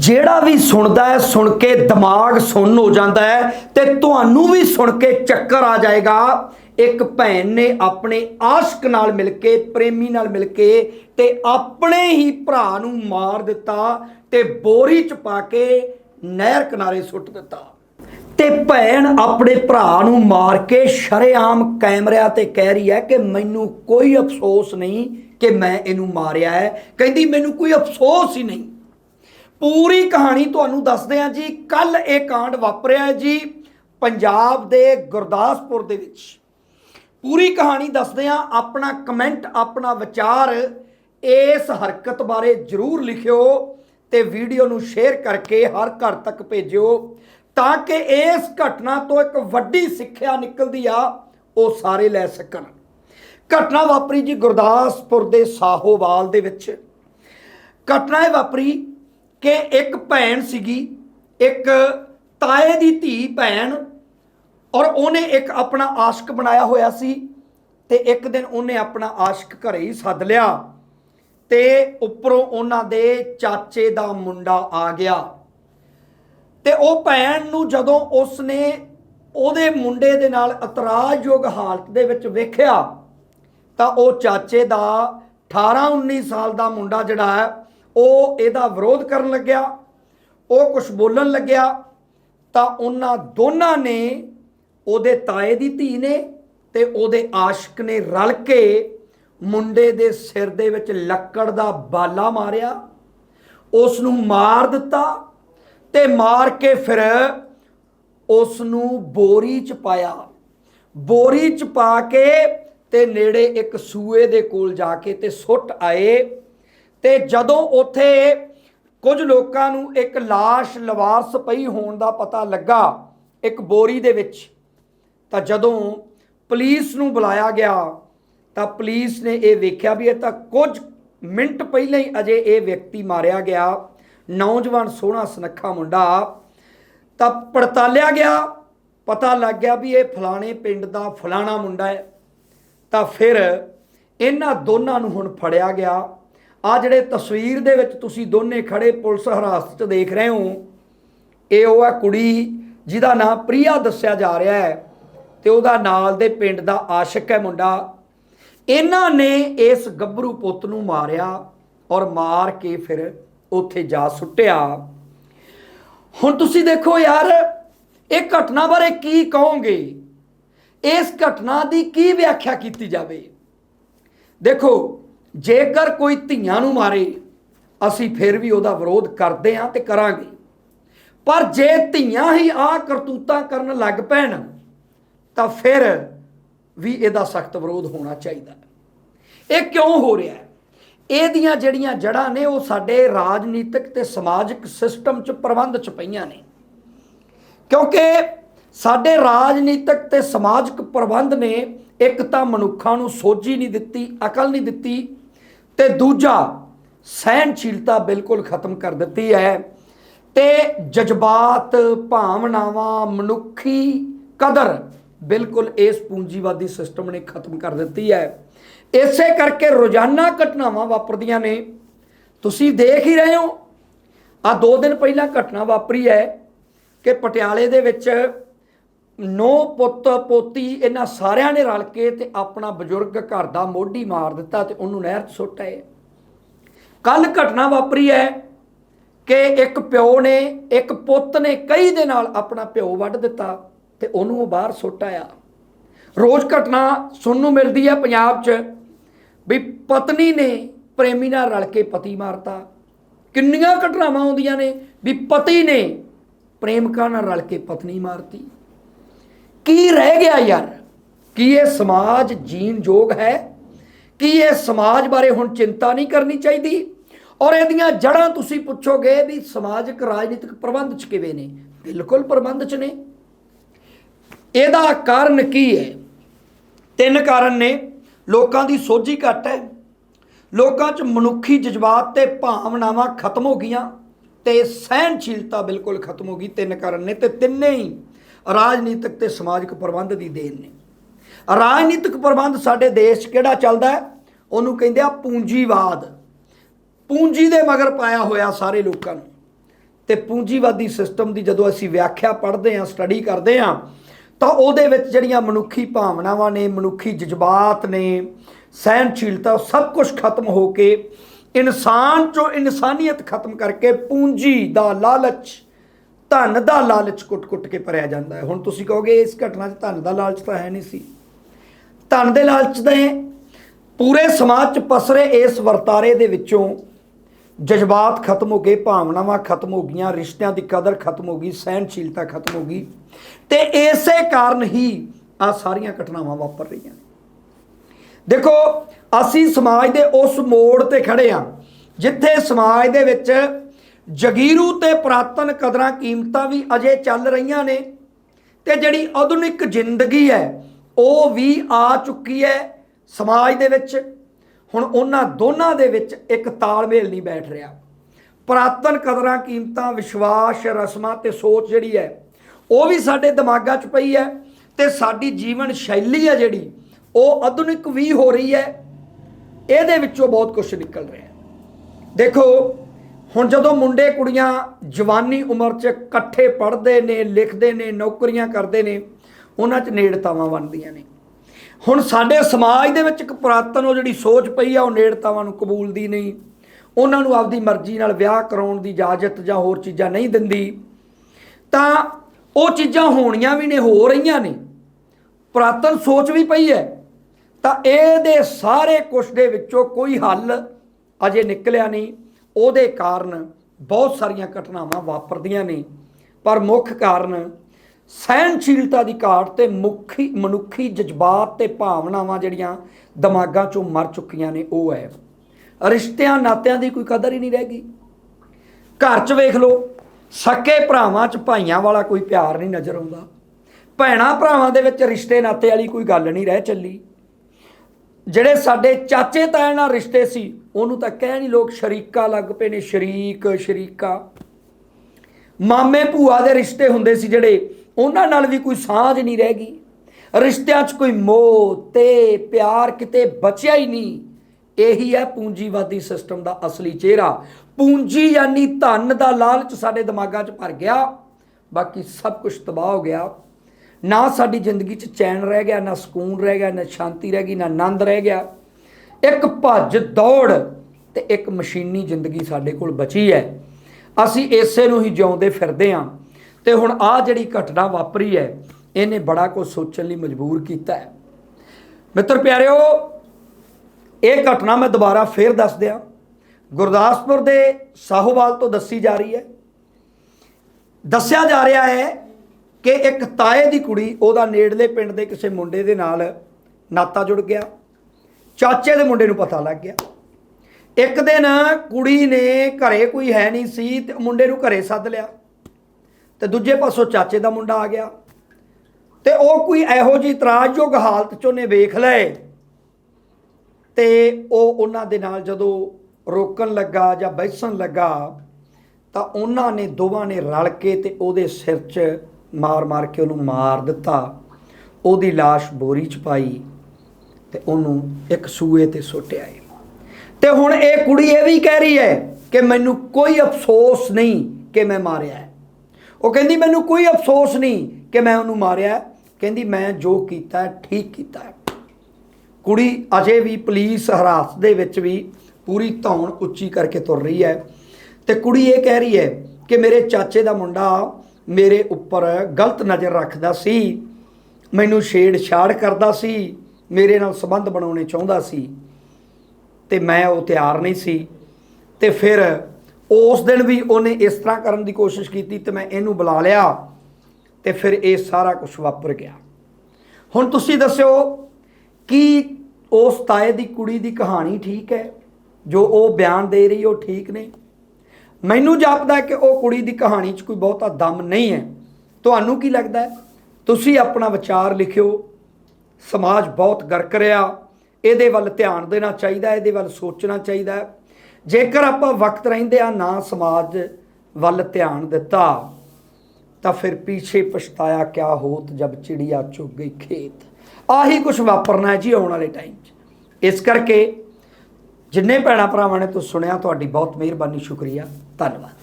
ਜਿਹੜਾ ਵੀ ਸੁਣਦਾ ਹੈ, ਸੁਣ ਕੇ ਦਿਮਾਗ ਸੁੰਨ ਹੋ ਜਾਂਦਾ ਹੈ ਤੇ ਤੁਹਾਨੂੰ ਵੀ ਸੁਣ ਕੇ ਚੱਕਰ ਆ ਜਾਏਗਾ। ਇੱਕ ਭੈਣ ਨੇ ਆਪਣੇ ਆਸ਼ਕ ਨਾਲ ਮਿਲ ਕੇ, ਪ੍ਰੇਮੀ ਨਾਲ ਮਿਲ ਕੇ ਤੇ ਆਪਣੇ ਹੀ ਭਰਾ ਨੂੰ ਮਾਰ ਦਿੱਤਾ ਤੇ ਬੋਰੀ ਚ ਪਾ ਕੇ ਨਹਿਰ ਕਿਨਾਰੇ ਸੁੱਟ ਦਿੱਤਾ। ਤੇ ਭੈਣ ਆਪਣੇ ਭਰਾ ਨੂੰ ਮਾਰ ਕੇ ਸ਼ਰੇਆਮ ਕੈਮਰਿਆਂ ਤੇ ਕਹਿ ਰਹੀ ਹੈ ਕਿ ਮੈਨੂੰ ਕੋਈ ਅਫਸੋਸ ਨਹੀਂ ਕਿ ਮੈਂ ਇਹਨੂੰ ਮਾਰਿਆ ਹੈ। ਕਹਿੰਦੀ, ਮੈਨੂੰ ਕੋਈ ਅਫਸੋਸ ਹੀ ਨਹੀਂ। ਪੂਰੀ ਕਹਾਣੀ ਤੁਹਾਨੂੰ ਦੱਸਦੇ ਹਾਂ ਜੀ। ਕੱਲ ਇਹ ਕਾਂਡ ਵਾਪਰਿਆ ਹੈ ਜੀ ਪੰਜਾਬ ਦੇ ਗੁਰਦਾਸਪੁਰ ਦੇ ਵਿੱਚ। ਪੂਰੀ ਕਹਾਣੀ ਦੱਸਦੇ ਹਾਂ। ਆਪਣਾ ਕਮੈਂਟ, ਆਪਣਾ ਵਿਚਾਰ ਇਸ ਹਰਕਤ ਬਾਰੇ ਜਰੂਰ ਲਿਖਿਓ ਤੇ ਵੀਡੀਓ ਨੂੰ ਸ਼ੇਅਰ ਕਰਕੇ ਹਰ ਘਰ ਤੱਕ ਭੇਜਿਓ ਤਾਂ ਕਿ ਇਸ ਘਟਨਾ ਤੋਂ ਇੱਕ ਵੱਡੀ ਸਿੱਖਿਆ ਨਿਕਲਦੀ ਆ, ਉਹ ਸਾਰੇ ਲੈ ਸਕਣ। ਘਟਨਾ ਵਾਪਰੀ ਜੀ ਗੁਰਦਾਸਪੁਰ ਦੇ ਸਾਹੋਵਾਲ ਦੇ ਵਿੱਚ। ਘਟਨਾ ਇਹ ਵਾਪਰੀ ਕਿ ਇੱਕ ਭੈਣ ਸੀਗੀ, ਇੱਕ ਤਾਏ ਦੀ ਧੀ ਭੈਣ, ਔਰ ਉਹਨੇ ਇੱਕ ਆਪਣਾ ਆਸ਼ਕ ਬਣਾਇਆ ਹੋਇਆ ਸੀ ਤੇ ਇੱਕ ਦਿਨ ਉਹਨੇ ਆਪਣਾ ਆਸ਼ਕ ਘਰੇ ਹੀ ਸੱਦ ਲਿਆ ਤੇ ਉੱਪਰੋਂ ਉਹਨਾਂ ਦੇ ਚਾਚੇ ਦਾ ਮੁੰਡਾ ਆ ਗਿਆ। ਤੇ ਉਹ ਭੈਣ ਨੂੰ ਜਦੋਂ ਉਸਨੇ ਉਹਦੇ ਮੁੰਡੇ ਦੇ ਨਾਲ ਇਤਰਾਜ਼ਯੋਗ ਹਾਲਤ ਦੇ ਵਿੱਚ ਵੇਖਿਆ, ਤਾਂ ਉਹ ਚਾਚੇ ਦਾ 18 19 ਸਾਲ ਦਾ ਮੁੰਡਾ ਜਿਹੜਾ ਹੈ ਉਹ ਇਹਦਾ ਵਿਰੋਧ ਕਰਨ ਲੱਗਿਆ, ਉਹ ਕੁਝ ਬੋਲਣ ਲੱਗਿਆ, ਤਾਂ ਉਹਨਾਂ ਦੋਨਾਂ ਨੇ ਉਹਦੇ ਤਾਏ ਦੀ ਧੀ ਨੇ ਤੇ ਉਹਦੇ ਆਸ਼ਿਕ ਨੇ ਰਲ ਕੇ ਮੁੰਡੇ ਦੇ ਸਿਰ ਦੇ ਵਿੱਚ ਲੱਕੜ ਦਾ ਬਾਲਾ ਮਾਰਿਆ ਉਸ ਨੂੰ ਮਾਰ ਦਿੱਤਾ ਤੇ ਮਾਰ ਕੇ ਫਿਰ ਉਸ ਨੂੰ ਬੋਰੀ ਚ ਪਾਇਆ। ਬੋਰੀ ਚ ਪਾ ਕੇ ਤੇ ਨੇੜੇ ਇੱਕ ਸੂਏ ਦੇ ਕੋਲ ਜਾ ਕੇ ਤੇ ਸੁੱਟ ਆਏ। ਤੇ ਜਦੋਂ ਉੱਥੇ ਕੁਝ ਲੋਕਾਂ ਨੂੰ ਇੱਕ লাশ ਲਵਾਰਸ ਪਈ ਹੋਣ ਦਾ ਪਤਾ ਲੱਗਾ ਇੱਕ ਬੋਰੀ ਦੇ ਵਿੱਚ, ਤਾਂ ਜਦੋਂ ਪੁਲਿਸ ਨੂੰ ਬੁਲਾਇਆ ਗਿਆ, ਤਾਂ ਪੁਲਿਸ ਨੇ ਇਹ ਵੇਖਿਆ ਵੀ ਇਹ ਤਾਂ ਕੁਝ ਮਿੰਟ ਪਹਿਲਾਂ ਹੀ ਅਜੇ ਇਹ ਵਿਅਕਤੀ ਮਾਰਿਆ ਗਿਆ, ਨੌਜਵਾਨ ਸੋਹਣਾ ਸੁਨੱਖਾ ਮੁੰਡਾ, ਤਾਂ ਪੜਤਾਲਿਆ ਗਿਆ, ਪਤਾ ਲੱਗ ਗਿਆ ਵੀ ਇਹ ਫਲਾਣੇ ਪਿੰਡ ਦਾ ਫਲਾਣਾ ਮੁੰਡਾ ਹੈ। ਤਾਂ ਫਿਰ ਇਹਨਾਂ ਦੋਨਾਂ ਨੂੰ ਹੁਣ ਫੜਿਆ ਗਿਆ। ਆ ਜਿਹੜੇ ਤਸਵੀਰ ਦੇ ਵਿੱਚ ਤੁਸੀਂ ਦੋਨੇ ਖੜੇ ਪੁਲਿਸ ਹਿਰਾਸਤ 'ਚ ਦੇਖ ਰਹੇ ਹੋ, ਇਹ ਉਹ ਹੈ ਕੁੜੀ ਜਿਹਦਾ ਨਾਮ ਪ੍ਰਿਆ ਦੱਸਿਆ ਜਾ ਰਿਹਾ ਹੈ ਤੇ ਉਹਦਾ ਨਾਲ ਦੇ ਪਿੰਡ ਦਾ ਆਸ਼ਿਕ ਹੈ ਮੁੰਡਾ। ਇਹਨਾਂ ਨੇ ਇਸ ਗੱਭਰੂ ਪੁੱਤ ਨੂੰ ਮਾਰਿਆ ਔਰ ਮਾਰ ਕੇ ਫਿਰ ਉੱਥੇ ਜਾ ਸੁੱਟਿਆ। ਹੁਣ ਤੁਸੀਂ ਦੇਖੋ ਯਾਰ, ਇਹ ਘਟਨਾ ਬਾਰੇ ਕੀ ਕਹੋਗੇ? ਇਸ ਘਟਨਾ ਦੀ ਕੀ ਵਿਆਖਿਆ ਕੀਤੀ ਜਾਵੇ? ਦੇਖੋ ਜੇਕਰ ਕੋਈ ਧੀਆਂ ਨੂੰ ਮਾਰੇ, ਅਸੀਂ ਫਿਰ ਵੀ ਉਹਦਾ ਵਿਰੋਧ ਕਰਦੇ ਹਾਂ ਤੇ ਕਰਾਂਗੇ। ਪਰ ਜੇ ਧੀਆਂ ਹੀ ਆ ਕਰਤੂਤਾਂ ਕਰਨ ਲੱਗ ਪੈਣ, ਤਾਂ ਫਿਰ ਵੀ ਇਹਦਾ ਸਖਤ ਵਿਰੋਧ ਹੋਣਾ ਚਾਹੀਦਾ। ਇਹ ਕਿਉਂ ਹੋ ਰਿਹਾ ਹੈ? ਇਹਦੀਆਂ ਜਿਹੜੀਆਂ ਜੜ੍ਹਾਂ ਨੇ, ਉਹ ਸਾਡੇ ਰਾਜਨੀਤਿਕ ਤੇ ਸਮਾਜਿਕ ਸਿਸਟਮ 'ਚ ਪ੍ਰਬੰਧ 'ਚ ਪਈਆਂ ਨੇ। ਕਿਉਂਕਿ ਸਾਡੇ ਰਾਜਨੀਤਿਕ ਤੇ ਸਮਾਜਿਕ ਪ੍ਰਬੰਧ ਨੇ ਇੱਕ ਤਾਂ ਮਨੁੱਖਾਂ ਨੂੰ ਸੋਝੀ ਨਹੀਂ ਦਿੱਤੀ, ਅਕਲ ਨਹੀਂ ਦਿੱਤੀ ਤੇ ਦੂਜਾ ਸਹਿਨਸ਼ੀਲਤਾ ਬਿਲਕੁਲ ਖਤਮ ਕਰ ਦਿੱਤੀ ਹੈ ਤੇ ਜਜ਼ਬਾਤ, ਭਾਵਨਾਵਾਂ, ਮਨੁੱਖੀ ਕਦਰ ਬਿਲਕੁਲ ਇਸ ਪੂੰਜੀਵਾਦੀ ਸਿਸਟਮ ਨੇ ਖਤਮ ਕਰ ਦਿੱਤੀ ਹੈ। ਇਸੇ ਕਰਕੇ ਰੋਜ਼ਾਨਾ ਘਟਨਾਵਾਂ ਵਾਪਰਦੀਆਂ ਨੇ। ਤੁਸੀਂ ਦੇਖ ਹੀ ਰਹੇ ਹੋ। ਆ ਦੋ ਦਿਨ ਪਹਿਲਾਂ ਘਟਨਾ ਵਾਪਰੀ ਹੈ ਕਿ ਪਟਿਆਲੇ ਦੇ ਵਿੱਚ ਨੌ ਪੁੱਤ ਪੋਤੀ, ਇਹਨਾਂ ਸਾਰਿਆਂ ਨੇ ਰਲ ਕੇ ਤੇ ਆਪਣਾ ਬਜ਼ੁਰਗ ਘਰ ਦਾ ਮੋਢੀ ਮਾਰ ਦਿੱਤਾ ਤੇ ਉਹਨੂੰ ਨਹਿਰ 'ਚ ਸੁੱਟ ਆਏ। ਕੱਲ ਘਟਨਾ ਵਾਪਰੀ ਹੈ ਕਿ ਇੱਕ ਪਿਓ ਨੇ, ਇੱਕ ਪੁੱਤ ਨੇ ਕਈ ਦੇ ਨਾਲ ਆਪਣਾ ਪਿਓ ਵੱਢ ਦਿੱਤਾ ਤੇ ਉਹਨੂੰ ਉਹ ਬਾਹਰ ਸੁੱਟ ਆਇਆ। ਰੋਜ਼ ਘਟਨਾ ਸੁਣਨ ਨੂੰ ਮਿਲਦੀ ਹੈ ਪੰਜਾਬ 'ਚ ਵੀ ਪਤਨੀ ਨੇ ਪ੍ਰੇਮੀ ਨਾਲ ਰਲ ਕੇ ਪਤੀ ਮਾਰਤਾ। ਕਿੰਨੀਆਂ ਘਟਨਾਵਾਂ ਆਉਂਦੀਆਂ ਨੇ ਵੀ ਪਤੀ ਨੇ ਪ੍ਰੇਮਕਾ ਨਾਲ ਰਲ ਕੇ ਪਤਨੀ ਮਾਰਤੀ। ਕੀ ਰਹਿ ਗਿਆ ਯਾਰ? ਕੀ ਇਹ ਸਮਾਜ ਜੀਣ ਯੋਗ ਹੈ? ਕੀ ਇਹ ਸਮਾਜ ਬਾਰੇ ਹੁਣ ਚਿੰਤਾ ਨਹੀਂ ਕਰਨੀ ਚਾਹੀਦੀ? ਔਰ ਇਹਦੀਆਂ ਜੜ੍ਹਾਂ ਤੁਸੀਂ ਪੁੱਛੋਗੇ ਵੀ ਸਮਾਜਿਕ ਰਾਜਨੀਤਿਕ ਪ੍ਰਬੰਧ ਚ ਕਿਵੇਂ ਨੇ? ਬਿਲਕੁਲ ਪ੍ਰਬੰਧ ਚ ਨੇ। ਇਹਦਾ ਕਾਰਨ ਕੀ ਹੈ? ਤਿੰਨ ਕਾਰਨ ਨੇ। ਲੋਕਾਂ ਦੀ ਸੋਝੀ ਘੱਟ ਹੈ। ਲੋਕਾਂ 'ਚ ਮਨੁੱਖੀ ਜਜ਼ਬਾਤ ਤੇ ਭਾਵਨਾਵਾਂ ਖਤਮ ਹੋ ਗਈਆਂ ਤੇ ਸਹਿਨਸ਼ੀਲਤਾ ਬਿਲਕੁਲ ਖਤਮ ਹੋ ਗਈ। ਤਿੰਨ ਕਾਰਨ ਨੇ ਤੇ ਤਿੰਨੇ ਹੀ। ਰਾਜਨੀਤਿਕ ਤੇ ਸਮਾਜਿਕ ਪ੍ਰਬੰਧ ਦੀ ਦੇਣ ਨੇ। ਰਾਜਨੀਤਿਕ ਪ੍ਰਬੰਧ ਸਾਡੇ ਦੇਸ਼ 'ਚ ਕਿਹੜਾ ਚੱਲਦਾ ਉਹਨੂੰ ਕਹਿੰਦੇ ਆ ਪੂੰਜੀਵਾਦ। ਪੂੰਜੀ ਦੇ ਮਗਰ ਪਾਇਆ ਹੋਇਆ ਸਾਰੇ ਲੋਕਾਂ ਨੂੰ। ਤੇ ਪੂੰਜੀਵਾਦੀ ਸਿਸਟਮ ਦੀ ਜਦੋਂ ਅਸੀਂ ਵਿਆਖਿਆ ਪੜ੍ਹਦੇ ਹਾਂ, ਸਟੱਡੀ ਕਰਦੇ ਹਾਂ, ਤਾਂ ਉਹਦੇ ਵਿੱਚ ਜਿਹੜੀਆਂ ਮਨੁੱਖੀ ਭਾਵਨਾਵਾਂ ਨੇ, ਮਨੁੱਖੀ ਜਜ਼ਬਾਤ ਨੇ ਸਹਿਨਸ਼ੀਲਤਾ ਸਭ ਕੁਝ ਖਤਮ ਹੋ ਕੇ ਇਨਸਾਨ ਚੋਂ ਇਨਸਾਨੀਅਤ ਖਤਮ ਕਰਕੇ ਪੂੰਜੀ ਦਾ ਲਾਲਚ ਧਨ ਦਾ ਲਾਲਚ ਕੁੱਟ-ਕੁੱਟ ਕੇ ਭਰਿਆ ਜਾਂਦਾ ਹੈ। ਹੁਣ ਤੁਸੀਂ ਕਹੋਗੇ, ਇਸ ਘਟਨਾ 'ਚ ਧਨ ਦਾ ਲਾਲਚ ਤਾਂ ਹੈ ਨਹੀਂ ਸੀ। ਧਨ ਦੇ ਲਾਲਚ ਦੇ ਪੂਰੇ ਸਮਾਜ 'ਚ ਪਸਰੇ ਇਸ ਵਰਤਾਰੇ ਦੇ ਵਿੱਚੋਂ ਜਜ਼ਬਾਤ ਖਤਮ ਹੋ ਗਏ, ਭਾਵਨਾਵਾਂ ਖਤਮ ਹੋ ਗਈਆਂ, ਰਿਸ਼ਤਿਆਂ ਦੀ ਕਦਰ ਖਤਮ ਹੋ ਗਈ ਸਹਿਨਸ਼ੀਲਤਾ ਖਤਮ ਹੋ ਗਈ। ਤੇ ਇਸੇ ਕਾਰਨ ਹੀ ਆ ਸਾਰੀਆਂ ਘਟਨਾਵਾਂ ਵਾਪਰ ਰਹੀਆਂ ਨੇ। ਦੇਖੋ, ਅਸੀਂ ਸਮਾਜ ਦੇ ਉਸ ਮੋੜ ਤੇ ਖੜੇ ਆ ਜਿੱਥੇ ਸਮਾਜ ਦੇ ਵਿੱਚ ਜਗੀਰੂ ਤੇ ਪ੍ਰਾਤਨ ਕਦਰਾਂ ਕੀਮਤਾਂ ਵੀ ਅਜੇ ਚੱਲ ਰਹੀਆਂ ਨੇ ਤੇ ਜਿਹੜੀ ਆਧੁਨਿਕ ਜ਼ਿੰਦਗੀ ਹੈ, ਉਹ ਵੀ ਆ ਚੁੱਕੀ ਹੈ ਸਮਾਜ ਦੇ ਵਿੱਚ। ਹੁਣ ਉਹਨਾਂ ਦੋਨਾਂ ਦੇ ਵਿੱਚ ਇੱਕ ਤਾਲਮੇਲ ਨਹੀਂ ਬੈਠ ਰਿਹਾ। ਪ੍ਰਾਤਨ ਕਦਰਾਂ ਕੀਮਤਾਂ, ਵਿਸ਼ਵਾਸ, ਰਸਮਾਂ ਤੇ ਸੋਚ ਜਿਹੜੀ ਹੈ, ਉਹ ਵੀ ਸਾਡੇ ਦਿਮਾਗਾਂ 'ਚ ਪਈ ਹੈ ਤੇ ਸਾਡੀ ਜੀਵਨ ਸ਼ੈਲੀ ਹੈ ਜਿਹੜੀ, ਉਹ ਆਧੁਨਿਕ ਵੀ ਹੋ ਰਹੀ ਹੈ। ਇਹਦੇ ਵਿੱਚੋਂ ਬਹੁਤ ਕੁਝ ਨਿਕਲ ਰਿਹਾ ਹੈ। ਦੇਖੋ ਹੁਣ ਜਦੋਂ ਮੁੰਡੇ ਕੁੜੀਆਂ ਜਵਾਨੀ ਉਮਰ 'ਚ ਇਕੱਠੇ ਪੜ੍ਹਦੇ ਨੇ, ਲਿਖਦੇ ਨੇ, ਨੌਕਰੀਆਂ ਕਰਦੇ ਨੇ, ਉਹਨਾਂ 'ਚ ਨੇੜਤਾਵਾਂ ਬਣਦੀਆਂ ਨੇ। ਹੁਣ ਸਾਡੇ ਸਮਾਜ ਦੇ ਵਿੱਚ ਇੱਕ ਪੁਰਾਤਨ ਉਹ ਜਿਹੜੀ ਸੋਚ ਪਈ ਆ, ਉਹ ਨੇੜਤਾਵਾਂ ਨੂੰ ਕਬੂਲਦੀ ਨਹੀਂ। ਉਹਨਾਂ ਨੂੰ ਆਪਦੀ ਮਰਜ਼ੀ ਨਾਲ ਵਿਆਹ ਕਰਾਉਣ ਦੀ ਇਜਾਜ਼ਤ ਜਾਂ ਹੋਰ ਚੀਜ਼ਾਂ ਨਹੀਂ ਦਿੰਦੀ। ਤਾਂ ਉਹ ਚੀਜ਼ਾਂ ਹੋਣੀਆਂ ਵੀ ਨੇ, ਹੋ ਰਹੀਆਂ ਨੇ। ਪੁਰਾਤਨ ਸੋਚ ਵੀ ਪਈ ਹੈ। ਤਾਂ ਇਹਦੇ ਸਾਰੇ ਕੁਛ ਦੇ ਵਿੱਚੋਂ ਕੋਈ ਹੱਲ ਅਜੇ ਨਿਕਲਿਆ ਨਹੀਂ। ਉਹਦੇ ਕਾਰਨ ਬਹੁਤ ਸਾਰੀਆਂ ਘਟਨਾਵਾਂ ਵਾਪਰਦੀਆਂ ਨੇ। ਪਰ ਮੁੱਖ ਕਾਰਨ ਸਹਿਨਸ਼ੀਲਤਾ ਦੀ ਘਾਟ ਤੇ ਮੁੱਖੀ, ਮਨੁੱਖੀ ਜਜ਼ਬਾਤ ਤੇ ਭਾਵਨਾਵਾਂ ਜਿਹੜੀਆਂ ਦਿਮਾਗਾਂ ਚੋਂ ਮਰ ਚੁੱਕੀਆਂ ਨੇ, ਉਹ ਹੈ। ਰਿਸ਼ਤਿਆਂ ਨਾਤਿਆਂ ਦੀ ਕੋਈ ਕਦਰ ਹੀ ਨਹੀਂ ਰਹਿ ਗਈ। ਘਰ 'ਚ ਵੇਖ ਲਓ, ਸਕੇ ਭਰਾਵਾਂ 'ਚ ਭਾਈਆਂ ਵਾਲਾ ਕੋਈ ਪਿਆਰ ਨਹੀਂ ਨਜ਼ਰ ਆਉਂਦਾ। ਭੈਣਾ ਭਰਾਵਾਂ ਦੇ ਵਿੱਚ ਰਿਸ਼ਤੇ ਨਾਤੇ ਵਾਲੀ ਕੋਈ ਗੱਲ ਨਹੀਂ ਰਹਿ ਚੱਲੀ। ਜਿਹੜੇ ਸਾਡੇ ਚਾਚੇ ਤਾਏ ਨਾਲ ਰਿਸ਼ਤੇ ਸੀ, ਉਹਨੂੰ ਤਾਂ ਕਹਿ ਨਹੀਂ ਲੋਕ ਸ਼ਰੀਕਾ ਲੱਗ ਪਏ ਨੇ, ਸ਼ਰੀਕ, ਸ਼ਰੀਕਾ। ਮਾਮੇ ਭੂਆ ਦੇ ਰਿਸ਼ਤੇ ਹੁੰਦੇ ਸੀ ਜਿਹੜੇ, ਉਹਨਾਂ ਨਾਲ ਵੀ ਕੋਈ ਸਾਂਝ ਨਹੀਂ ਰਹਿ ਗਈ। ਰਿਸ਼ਤਿਆਂ 'ਚ ਕੋਈ ਮੋਹ, ਤੇ ਪਿਆਰ ਕਿਤੇ ਬਚਿਆ ਹੀ ਨਹੀਂ। ਇਹੀ ਹੈ ਪੂੰਜੀਵਾਦੀ ਸਿਸਟਮ ਦਾ ਅਸਲੀ ਚਿਹਰਾ। ਪੂੰਜੀ ਯਾਨੀ ਧਨ ਦਾ ਲਾਲਚ ਸਾਡੇ ਦਿਮਾਗਾਂ 'ਚ ਭਰ ਗਿਆ। ਬਾਕੀ ਸਭ ਕੁਝ ਤਬਾਹ ਹੋ ਗਿਆ। ਨਾ ਸਾਡੀ ਜ਼ਿੰਦਗੀ 'ਚ ਚੈਨ ਰਹਿ ਗਿਆ, ਨਾ ਸਕੂਨ ਰਹਿ ਗਿਆ, ਨਾ ਸ਼ਾਂਤੀ ਰਹਿ ਗਈ, ਨਾ ਆਨੰਦ ਰਹਿ ਗਿਆ। ਇੱਕ ਭੱਜ ਦੌੜ ਤੇ ਇੱਕ ਮਸ਼ੀਨੀ ਜ਼ਿੰਦਗੀ ਸਾਡੇ ਕੋਲ ਬਚੀ ਹੈ। ਅਸੀਂ ਇਸੇ ਨੂੰ ਹੀ ਜਿਉਂਦੇ ਫਿਰਦੇ ਹਾਂ ਤੇ ਹੁਣ ਆ ਜਿਹੜੀ ਘਟਨਾ ਵਾਪਰੀ ਹੈ, ਇਹਨੇ ਬੜਾ ਕੁਝ ਸੋਚਣ ਲਈ ਮਜਬੂਰ ਕੀਤਾ ਹੈ। ਮਿੱਤਰ ਪਿਆਰਿਓ, ਇਹ ਘਟਨਾ ਮੈਂ ਦੁਬਾਰਾ ਫੇਰ ਦੱਸ ਦਿਆਂ। ਗੁਰਦਾਸਪੁਰ ਦੇ ਸਾਹੋਵਾਲ ਤੋਂ ਦੱਸੀ ਜਾ ਰਹੀ ਹੈ। ਦੱਸਿਆ ਜਾ ਰਿਹਾ ਹੈ ਕਿ ਇੱਕ ਤਾਏ ਦੀ ਕੁੜੀ ਉਹਦਾ ਨੇੜਲੇ ਪਿੰਡ ਦੇ ਕਿਸੇ ਮੁੰਡੇ ਦੇ ਨਾਲ ਨਾਤਾ ਜੁੜ ਗਿਆ। ਚਾਚੇ ਦੇ ਮੁੰਡੇ ਨੂੰ ਪਤਾ ਲੱਗ ਗਿਆ। ਇੱਕ ਦਿਨ ਕੁੜੀ ਨੇ ਘਰੇ ਕੋਈ ਹੈ ਨਹੀਂ ਸੀ ਤੇ ਮੁੰਡੇ ਨੂੰ ਘਰੇ ਸੱਦ ਲਿਆ। ਤੇ ਦੂਜੇ ਪਾਸੋਂ ਚਾਚੇ ਦਾ ਮੁੰਡਾ ਆ ਗਿਆ। ਤੇ ਉਹ ਕੋਈ ਇਹੋ ਜਿਹੀ ਇਤਰਾਜ਼ਯੋਗ ਹਾਲਤ ਚ ਉਹਨੇ ਵੇਖ ਲਏ। ਤੇ ਉਹ ਉਹਨਾਂ ਦੇ ਨਾਲ ਜਦੋਂ ਰੋਕਣ ਲੱਗਾ ਜਾਂ ਬੈਸਣ ਲੱਗਾ ਤਾਂ ਉਹਨਾਂ ਨੇ ਦੋਵਾਂ ਨੇ ਰਲ ਕੇ ਤੇ ਉਹਦੇ ਸਿਰ 'ਚ ਮਾਰ-ਮਾਰ ਕੇ ਉਹਨੂੰ ਮਾਰ ਦਿੱਤਾ। ਉਹਦੀ লাশ ਬੋਰੀ 'ਚ ਪਾਈ ਤੇ ਉਹਨੂੰ ਇੱਕ ਸੂਏ ਤੇ ਸੁੱਟਿਆ ਏ ਤੇ ਹੁਣ ਇਹ ਕੁੜੀ ਇਹ ਵੀ ਕਹਿ ਰਹੀ ਹੈ ਕਿ ਮੈਨੂੰ ਕੋਈ ਅਫਸੋਸ ਨਹੀਂ ਕਿ ਮੈਂ ਮਾਰਿਆ ਉਹ ਕਹਿੰਦੀ, ਮੈਨੂੰ ਕੋਈ ਅਫਸੋਸ ਨਹੀਂ ਕਿ ਮੈਂ ਉਹਨੂੰ ਮਾਰਿਆ ਕਹਿੰਦੀ, ਮੈਂ ਜੋ ਕੀਤਾ ਠੀਕ ਕੀਤਾ ਕੁੜੀ ਅਜੇ ਵੀ ਪੁਲਿਸ ਹਰਾਸਤ ਦੇ ਵਿੱਚ ਵੀ ਪੂਰੀ ਧੌਣ ਉੱਚੀ ਕਰਕੇ ਤੁਰ ਰਹੀ ਹੈ। ਤੇ ਕੁੜੀ ਇਹ ਕਹਿ ਰਹੀ ਹੈ ਕਿ ਮੇਰੇ ਚਾਚੇ ਦਾ ਮੁੰਡਾ ਮੇਰੇ ਉੱਪਰ ਗਲਤ ਨਜ਼ਰ ਰੱਖਦਾ ਸੀ। ਮੈਨੂੰ ਛੇੜਛਾੜ ਕਰਦਾ ਸੀ। ਮੇਰੇ ਨਾਲ ਸੰਬੰਧ ਬਣਾਉਣੇ ਚਾਹੁੰਦਾ ਸੀ। ਤੇ ਮੈਂ ਉਹ ਤਿਆਰ ਨਹੀਂ ਸੀ। ਤੇ ਫਿਰ ਉਸ ਦਿਨ ਵੀ ਉਹਨੇ ਇਸ ਤਰ੍ਹਾਂ ਕਰਨ ਦੀ ਕੋਸ਼ਿਸ਼ ਕੀਤੀ ਤੇ ਮੈਂ ਇਹਨੂੰ ਬੁਲਾ ਲਿਆ ਤੇ ਫਿਰ ਇਹ ਸਾਰਾ ਕੁਝ ਵਾਪਰ ਗਿਆ। ਹੁਣ ਤੁਸੀਂ ਦੱਸਿਓ ਕਿ ਉਸ ਤਾਏ ਦੀ ਕੁੜੀ ਦੀ ਕਹਾਣੀ ਠੀਕ ਹੈ? ਜੋ ਉਹ ਬਿਆਨ ਦੇ ਰਹੀ, ਉਹ ਠੀਕ ਨੇ? ਮੈਨੂੰ ਜਾਪਦਾ ਕਿ ਉਹ ਕੁੜੀ ਦੀ ਕਹਾਣੀ 'ਚ ਕੋਈ ਬਹੁਤਾ ਦਮ ਨਹੀਂ ਹੈ। ਤੁਹਾਨੂੰ ਕੀ ਲੱਗਦਾ ਹੈ? ਤੁਸੀਂ ਆਪਣਾ ਵਿਚਾਰ ਲਿਖਿਓ। ਸਮਾਜ ਬਹੁਤ ਗਰਕ ਰਿਹਾ। ਇਹਦੇ ਵੱਲ ਧਿਆਨ ਦੇਣਾ ਚਾਹੀਦਾ ਇਹਦੇ ਵੱਲ ਸੋਚਣਾ ਚਾਹੀਦਾ ਜੇਕਰ ਆਪਾਂ ਵਕਤ ਰਹਿੰਦੇ ਆ ਨਾ ਸਮਾਜ ਵੱਲ ਧਿਆਨ ਦਿੱਤਾ, ਤਾਂ ਫਿਰ ਪਿੱਛੇ ਪਛਤਾਇਆ ਕਿਆ ਹੋਤ ਜਬ ਚਿੜੀਆ ਚੁੱਗ ਗਈ ਖੇਤ। ਆਹੀ ਕੁਝ ਵਾਪਰਨਾ ਹੈ ਜੀ ਆਉਣ ਵਾਲੇ ਟਾਈਮ 'ਚ। ਇਸ ਕਰਕੇ ਜਿੰਨੇ ਭੈਣਾਂ ਭਰਾਵਾਂ ਨੇ ਤੁਸੀਂ ਸੁਣਿਆ ਤੁਹਾਡੀ ਬਹੁਤ ਮਿਹਰਬਾਨੀ ਸ਼ੁਕਰੀਆ। ਧੰਨਵਾਦ।